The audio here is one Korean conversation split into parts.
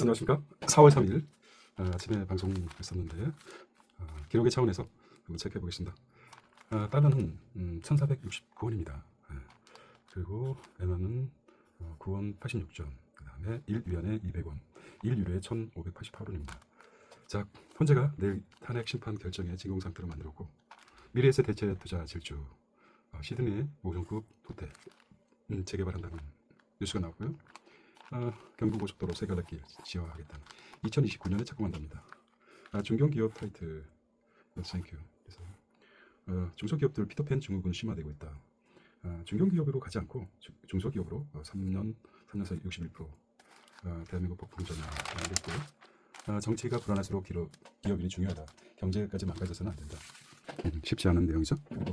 안녕하십니까. 4월 3일 아, 아침에 방송했었는데 아, 기록의 차원에서 한번 체크해 보겠습니다. 아, 달러는 음, 1,469원입니다. 그리고 엔화는 어, 9원 86전, 그 다음에 1위안에 200원, 1유로에 1,588원입니다. 자, 헌재가 내일 탄핵 심판 결정에 진공 상태로 만들었고 미래에셋 대체 투자 질주 어, 시드니의 5성급 호텔 음, 재개발한다는 뉴스가 나왔고요. 아, 경부고속도로 세 갈래길 지어하겠다는 2029년에 착공한답니다. 아, 중견기업 타이틀 땡큐. 그래서 어, 중소기업들 피터팬 증후군 심화되고 있다. 아, 중견기업으로 가지 않고 주- 중소기업으로 어, 3년 3년 사이 61% 어, 대한민국 폭풍전이 알겠고요. 아, 정치가 불안할수록 기업, 기업인이 중요하다. 경제까지 망가져서는 안 된다. 음, 쉽지 않은 내용이죠. 그리고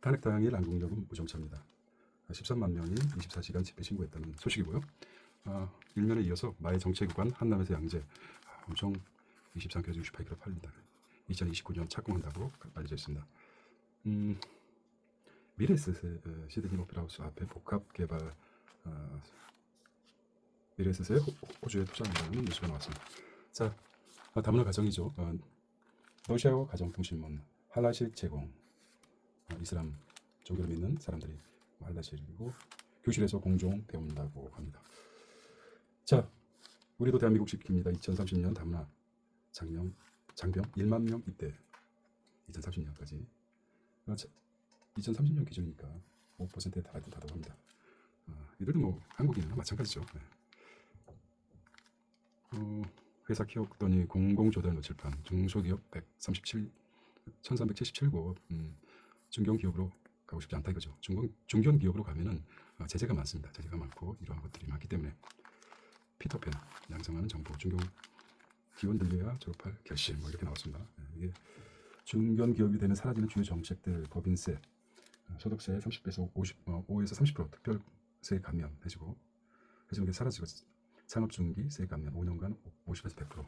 탄핵 당일 안국역은 무정차입니다. 아, 13만 명이 24시간 집회 신고했다는 소식이고요. 아, 일면에 이어서 마의 정체구간 한남에서 양재 아, 엄청 23kg 68kg 팔린다. 2029년 착공한다고 알려져 있습니다. 음, 미래에셋의 에, 시드니 오페라하우스 앞에 복합 개발 아, 미래에셋의 호- 호주에 투자한다는 뉴스가 나왔습니다. 자, 아, 다문화 가정이죠. 어, 러시아어 가정통신문 할라식 제공 어, 이슬람 종교를 믿는 사람들이 할라식이고 교실에서 공종 배운다고 합니다. 자, 우리도 대한민국 시킵니다. 2030년 다문화 장명 장병 1만 명 입대. 2030년까지. 2030년 기준이니까 5%에 달할 듯하다고 합니다. 어, 이들도 뭐 한국인이나 마찬가지죠. 네. 어, 회사 키웠더니 공공조달 노출판 중소기업 137 1377고 음, 중견기업으로 가고 싶지 않다 이거죠. 중견 중견 기업으로 가면은 어, 제재가 많습니다. 제재가 많고 이러한 것들이 많기 때문에 피터팬 양성하는 정보 중견 기원 들려야 졸업할 결심 뭐 이렇게 나왔습니다. 예, 이게 중견 기업이 되는 사라지는 주요 정책들 법인세, 어, 소득세 30에서 50, 어, 5에서 30% 특별세 감면 해주고 해주는 게 사라지고 산업 중기 세 감면 5년간 50에서 100%.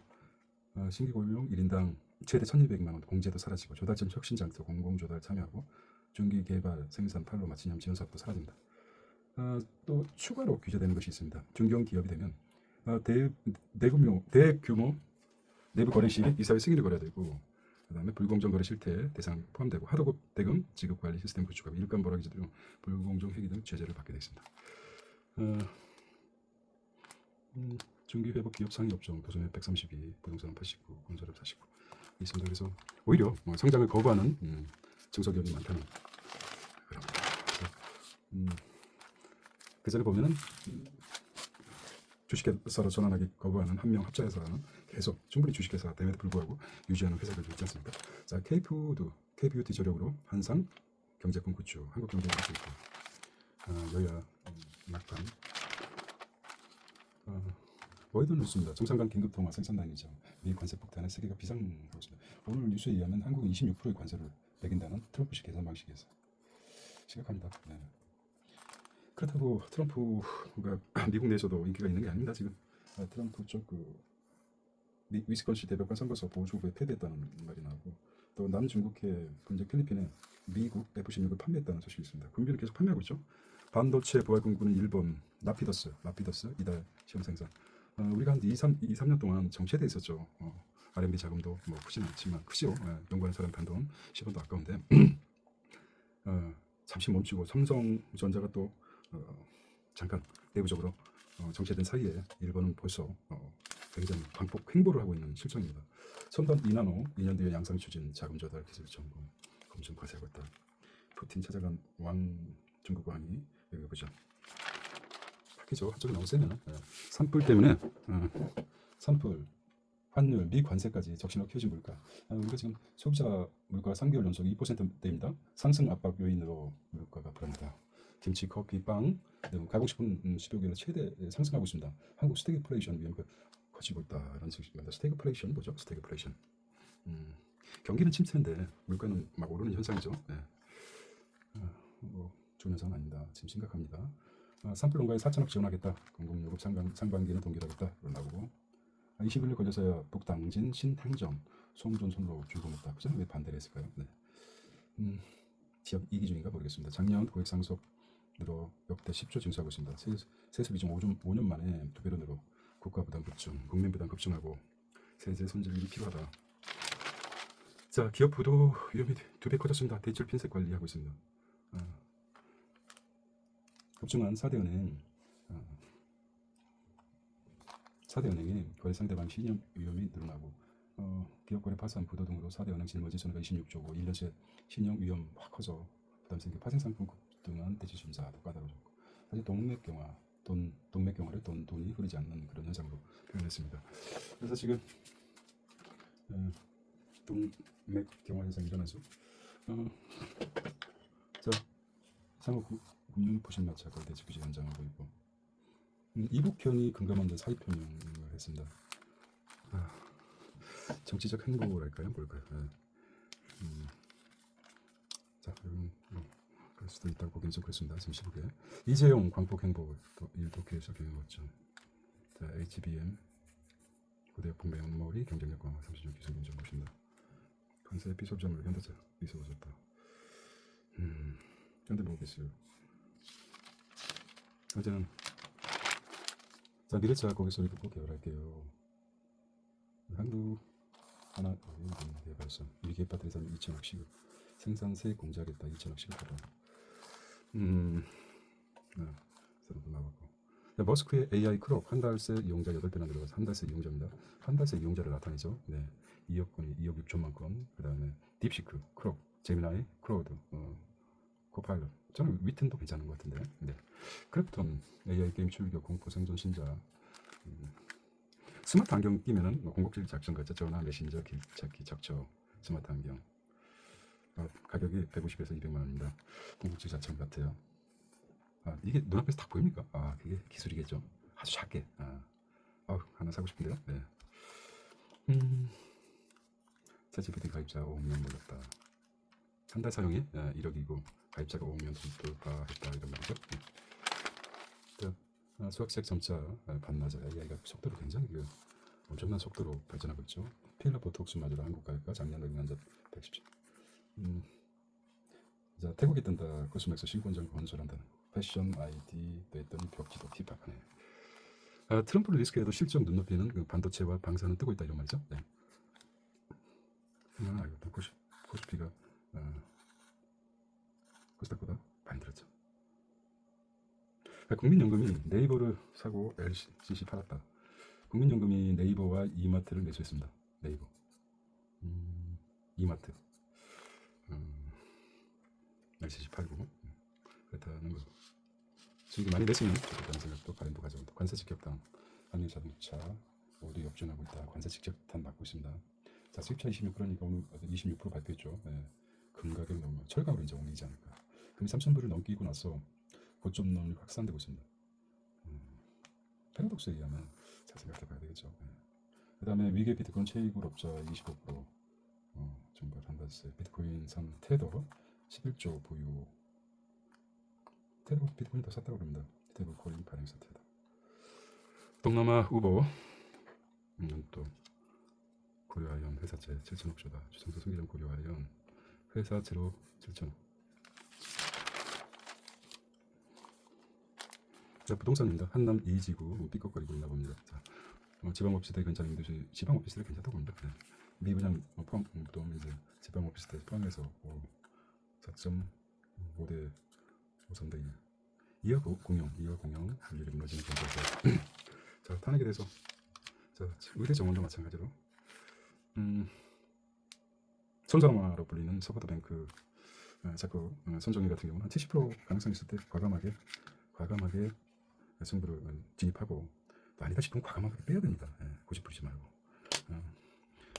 어, 신규 고용 1인당 최대 1,200만 원 공제도 사라지고 조달점 혁신 장터 공공 조달 참여하고 중기 개발 생산 판로 마취념 지원 사업도 사라집니다. 어, 또 추가로 규제되는 것이 있습니다. 중견 기업이 되면 어, 대, 대규모 대규모 내부 거래 시 이사회 승인을 거려야 되고 그다음에 불공정 거래 실태 대상 포함되고 하도급 대금 지급 관리 시스템 구축하고 일감 보라기 등 불공정 회계 등 제재를 받게 되어 있습니다. 어, 음, 중기 회복 기업 상위 업종 도소매 132, 부동산 89, 건설업 49 있습니다. 그래서 오히려 뭐 성장을 거부하는 음, 중소기업이 많다는 그런 음, 그 전에 보면은 음, 주식회사로 전환하기 거부하는 한 명 합작회사는 계속 충분히 주식회사 됨에도 불구하고 유지하는 회사들도 있지 않습니까? 자, K푸드, K뷰티 저력으로 한상 경제권 구축, 한국경제 구축, 아, 여야 음, 낙관, 어, 뭐에도 뉴스입니다. 정상간 긴급 통화 생산당이죠. 미 관세 폭탄에 세계가 비상하고 있습니다. 오늘 뉴스에 의하면 한국은 26%의 관세를 매긴다는 트럼프식 계산 방식에서 심각합니다. 네. 그렇다고 트럼프가 미국 내에서도 인기가 있는 게 아닙니다. 지금 아, 트럼프 쪽그 위스콘신 대법관 선거에서 보수 후보에 패배했다는 말이 나오고 또 남중국해 분쟁 필리핀에 미국 F-16을 판매했다는 소식이 있습니다. 군비를 계속 판매하고 있죠. 반도체 보안공구는 일본 라피더스, 라피더스 이달 시험 생산. 어, 우리가 한 2, 3, 2, 3년 동안 정체돼 있었죠. 어, R&D 자금도 뭐 크진 않지만 크죠. 예, 연구하는 사람 단돈 10원도 아까운데 어, 잠시 멈추고 삼성전자가 또 어, 잠깐 내부적으로 어, 정체된 사이에 일본은 벌써 어, 굉장히 광폭 횡보를 하고 있는 실정입니다. 첨단 2나노 2년 뒤에 양상 추진 자금 조달 기술 점검 검증 과세하고 있다. 푸틴 찾아간 왕 중국 왕이 여기 보죠. 파기죠. 한쪽이 너무 세면 예. 산불 때문에 어, 산불 환율, 미 관세까지 적신호 키워진 물가. 아, 우리가 지금 소비자 물가 3개월 연속 2%대입니다. 상승 압박 요인으로 물가가 불안하다. 김치, 커피, 빵등 가공식품 음, 10여 개월 최대 상승하고 있습니다. 한국 스태그플레이션 위험가 커지고 있다라는 소식입니다. 스태그플레이션 뭐죠? 스태그플레이션. 음, 경기는 침체인데 물가는 막 오르는 현상이죠. 네. 아, 뭐 좋은 현상은 아닙니다. 지금 심각합니다. 아, 산불 농가에 4천억 지원하겠다. 공공요금 상반, 상반기는 동결하겠다. 나오고 21일 걸려서야 북당진 신행정 송전 손으로 출범했다. 그전에 왜 반대를 했을까요? 네. 음, 지역 이기 중인가 모르겠습니다. 작년 고액 상속 늘어 역대 10조 증수하고 있습니다. 세, 세수 비중 5년, 5년 만에 두 배로 늘어 국가 부담 급증 국민 부담 급증하고 세제 손질이 필요하다. 자, 기업 부도 위험이 두 배 커졌습니다. 대출 핀셋 관리하고 있습니다. 아, 급증한 4대 은행, 아, 4대 은행이 거래 상대방 신용 위험이 늘어나고 어, 기업 거래 파산 부도 등으로 4대 은행 실물지 손해가 26조고 1년째 신용 위험 확 커져 부담 생겨 파생 상품 등은 대출 심사도 까다로워졌고 사실 동맥경화 돈 동맥경화를 돈 돈이 흐르지 않는 그런 현상으로 표현했습니다. 그래서 지금 어, 동맥경화 현상이 일어나죠. 어, 자 상호 구- 금융 부실마차 거래 대출 규제 연장하고 있고 음, 이북현이 금감원장 사입표명을 했습니다. 아, 정치적 행보랄까요? 뭘까요? 예. 음, 자, 여러분 뭐, 그럴 수도 있다고 좀 그렇습니다. 지금 시국에 이재용 광폭 행보 또 일도쿄에서 경영했죠. 자, HBM 고대역 분배 업무리 경쟁력 강화 30년 기술 인정 보신다. 관세 비소점을 현대차 미소졌다. 음, 현대모비스 어제는 자 미래차 고객 소리 듣고 개발할게요. 한국 하나 개발선 위기에 빠뜨린 사람 2천억 시급 생산 세 공작했다 2천억 시급하다. 음, 네, 새로도 나왔고. 네, 머스크의 AI 크롭 한 달 새 이용자 8배나 늘어가서 한 달 새 이용자입니다. 한 달 새 이용자를 나타내죠. 네, 2억 건이 2억 6천만 건. 그다음에 딥시크, 크롭, 제미나이, 크로우드, 어, 코파일럿. 저는 위튼도 괜찮은 것 같은데. 네. 크래프톤 AI 게임 출격 공포 생존 신자. 음, 스마트 안경 끼면은 뭐 공곡질 작전 같죠. 전화 메신저 길 찾기 적죠. 스마트 안경. 어, 가격이 150에서 200만 원입니다. 공곡질 작전 같아요. 아, 이게 눈앞에서 다 보입니까? 아, 그게 기술이겠죠. 아주 작게. 아, 어, 하나 사고 싶은데요. 네. 음, 챗GPT 가입자 5억 명 몰랐다. 한 달 사용이 1억이고 가입자가 5억 명 돌파했다 이런 말이죠. 네. 자, 아, 수학책 점자 아, 반나절 AI가 속도로 굉장히 그 엄청난 속도로 발전하고 있죠. 필러 보톡스 맞으러 한국 가입과 작년 응환자 117. 음, 자 태국에 뜬다 코스맥스 신권장 건설한다는 패션 아이디 냈더니 벽지도 힙합하네. 아, 트럼프 리스크에도 실적 눈높이는 그 반도체와 방사는 뜨고 있다 이런 말이죠. 네. 아, 이거 코스 코스피가 아, 코스닥보다 많이 들었죠. 아, 국민연금이 네이버를 사고 LCC 팔았다. 국민연금이 네이버와 이마트를 매수했습니다. 네이버. 음, 이마트. 음, LCC 팔고 음, 그렇다는 거. 수익이 많이 냈으면 좋겠다는 생각도 가림도 가져온다. 관세 직격탄, 한일 자동차 모두 역전하고 있다. 관세 직격탄 받고 있습니다. 자, 수입차 26 그러니까 오늘 26% 발표했죠. 네. 금 가격 넘으면 철강으로 이제 올리지 않을까. 금이 3,000불을 넘기고 나서 고점 논이 확산되고 있습니다. 음, 패러독스에 의하면 잘 생각해봐야 되겠죠. 그 다음에 위계 비트코인 최이굴업자 25% 어, 증발 한달새 비트코인 산 테더 11조 보유 테더 비트코인 더 샀다고 그럽니다. 테더 코인 발행사 테더 동남아 우버 음, 또 고려아연 회사채 7천억 주다 주상수 승기점 고려아연 회사 채로 7천억 자, 부동산입니다. 한남 이지구 삐걱거리고 있나 봅니다. 자, 어, 지방 오피스텔 괜찮은데 저 지방 오피스텔 괜찮다고 봅니다. 네. 미분양 어, 포함 음, 또 이제 지방 오피스텔 포함해서 어, 4.5대 5,3대 1 이하 고- 공영 이하 공영 분율이 무너지는 경우에서 자 탄핵에 대해서 자 의대 정원도 마찬가지로 음 손자마로 불리는 서포트뱅크 어, 자꾸 어, 손정희 같은 경우는 한 70% 가능성 있을 때 과감하게 과감하게 승부를 어, 진입하고 또 아니다 싶으면 과감하게 빼야 됩니다. 예, 고집 부리지 말고. 어,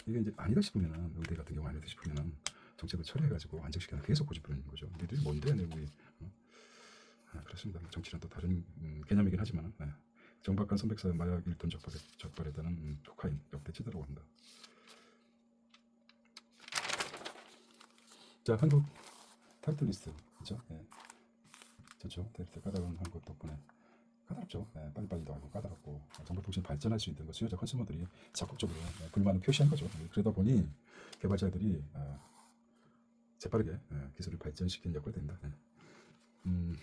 이게 이제 아니다 싶으면은 의대 같은 경우 아니다 싶으면은 정책을 처리해가지고 안정시켜서 계속 고집 부리는 거죠. 니들이 뭔데 내국이 어? 아, 그렇습니다. 정치는 또 다른 음, 개념이긴 하지만 예. 정박한 선백사 마약 1톤 적발, 적발했다는 음, 코카인 역대 최다라고 합니다. 자 한국 타이틀 리스트 그죠? 예. 좋죠. 데이터 까다로운 한국 덕분에 까다롭죠. 예, 빨리빨리도 하고 까다롭고 정보통신 발전할 수 있는 거 수요자 컨슈머들이 적극적으로 예, 불만을 표시한 거죠. 예, 그러다 보니 개발자들이 아, 재빠르게 예, 기술을 발전시키는 역할을 된다. 예. 음,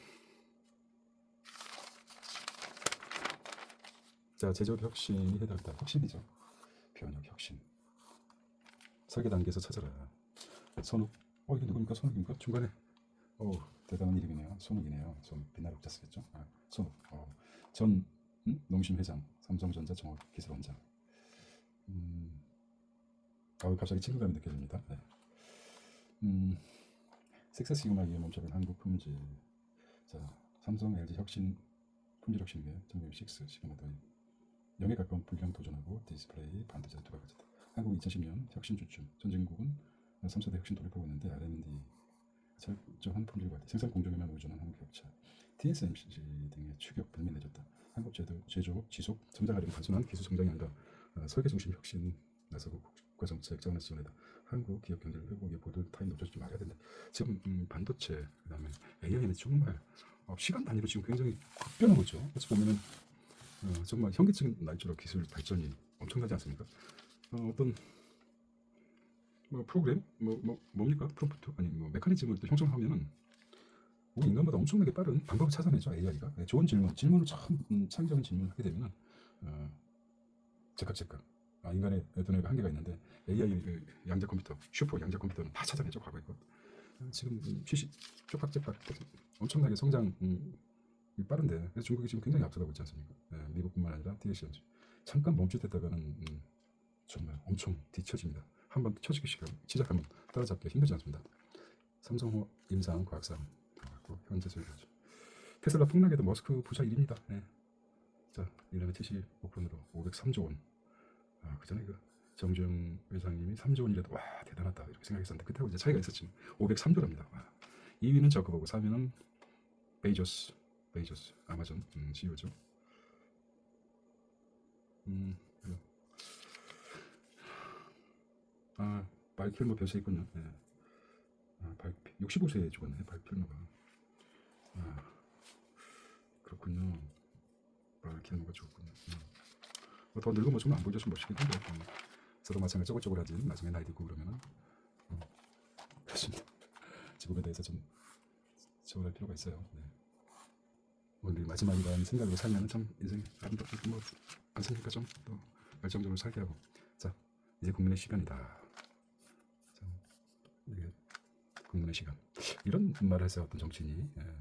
자, 제조업 혁신이 해당한다. 혁신이죠. 변혁 혁신. 설계 단계에서 찾아라. 손욱. 어, 이게 누굽니까? 손욱입니까? 중간에. 오, 대단한 이름이네요. 손욱이네요. 좀 빛나는 옥자 쓰겠죠? 아, 손욱. 어, 전 음? 농심 회장, 삼성전자 정업 기술원장. 음, 아, 갑자기 친근감이 느껴집니다. 네. 음, 색세스 시그마 기업 몸잡은 한국 품질. 자, 삼성, LG 혁신 품질 혁신계 1906 시그마 더이 영에 가까운 불량 도전하고 디스플레이 반도체 두 가지다. 한국 2010년 혁신 주춤. 선진국은 3세대 혁신 돌입하고 있는데 R&D 철저한 품질 관리, 생산 공정에만 의존한 한국 격차, TSMC 등의 추격 내줬다. 한국 제도 제조 지속 성장하려면 단순한 기술 성장이 아니라 어, 설계 중심 혁신 나서고 국가 정책 자원을 지원해다. 한국 기업 경제를 회복에 보도 타임 놓쳐주지 말아야 된다. 지금 음, 반도체 그다음에 AI는 정말 어, 시간 단위로 지금 굉장히 급변하고 있죠. 그래서 보면은 어, 정말 현기증 날조록 기술 발전이 엄청나지 않습니까? 어, 어떤 뭐 프로그램 뭐, 뭐 뭡니까 프롬프트 아니 뭐 메커니즘을 또 형성하면은 우리 인간보다 엄청나게 빠른 방법을 찾아내죠 AI가 네, 좋은 질문 질문을 참 음, 창의적인 질문을 하게 되면은 어, 즉각 즉각 아, 인간의 두뇌가 한계가 있는데 AI 그 양자 컴퓨터 슈퍼 양자 컴퓨터는 다 찾아내죠 과거에 것 어, 지금 음, 취식 쪽박쪽박 엄청나게 성장 음, 이 빠른데 중국이 지금 굉장히 앞서가고 있지 않습니까 네, 미국뿐만 아니라 TSMC 잠깐 멈칫했다가는 음, 정말 엄청 뒤처집니다 한번 쳐지기 시작, 시작하면 따라잡기가 힘들지 않습니다. 삼성호 임상 과학상 현재 소유주 테슬라 폭락에도 머스크 부자 1위입니다. 네. 자 1년에 75%로 503조 원. 아, 그 전에 그 정주영 회장님이 3조 원이라도 와 대단하다 이렇게 생각했었는데 그때하고 이제 차이가 있었지. 503조랍니다. 와. 2위는 저거보고 3위는 베이조스 베이조스 아마존 음, CEO죠. 음. 아, 발킬모 벼슬 있군요. 네. 아, 발, 65세에 죽었네, 발킬모가. 아, 그렇군요. 발킬모가 죽었군요. 음. 뭐더 늙으면 좀안 보여줘 좀 멋있긴 한데, 음. 저도 마찬가지 쪼글쪼글하지. 나중에 나이 들고 그러면은. 음. 그렇습니다. 지금에 대해서 좀 지원할 필요가 있어요. 네. 오늘 마지막이라는 생각으로 살면 참 인생 아름답고 뭐 않습니까? 좀 또 열정적으로 살게 하고. 자, 이제 국민의 시간이다. 자, 이게 국민의 시간. 이런 말을 해서 어떤 정치인이 예,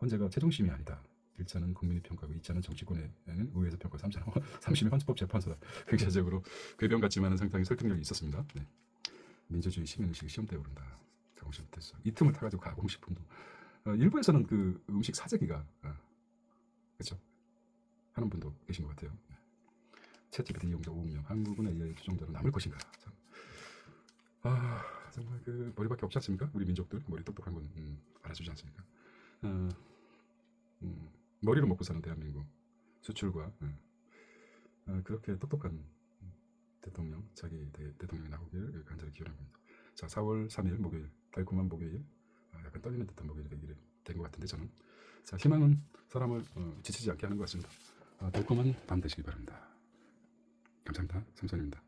헌재가 최종심이 아니다. 1차는 국민이 평가하고 2차는 정치권에는 의회에서 평가, 3차는 3심이 헌법재판소다. 경제적으로 궤변 같지만은 상당히 설득력이 있었습니다. 네. 민주주의 시민의식이 시험대에 오른다. 가공식 못했어. 이 틈을 타가지고 가공식품도 어, 일부에서는 그 음식 사재기가 어, 그렇죠 하는 분도 계신 것 같아요. 네. 챗GPT 이용자 5억 명, 한국은 AI 추종자로 남을 것인가? 참. 아 정말 그 머리밖에 없지 않습니까? 우리 민족들 머리 똑똑한 건 음, 알아주지 않습니까? 어, 음, 머리로 먹고 사는 대한민국 수출과 어, 어, 그렇게 똑똑한 음, 대통령 자기 대, 대통령이 나오길 간절히 기원합니다. 자 4월 3일 목요일 달콤한 목요일 아, 약간 떨리는 듯한 목요일이 되기를 된 것 같은데 저는 자 희망은 사람을 어, 지치지 않게 하는 것 같습니다. 아, 달콤한 밤 되시기 바랍니다. 감사합니다. 삼선입니다.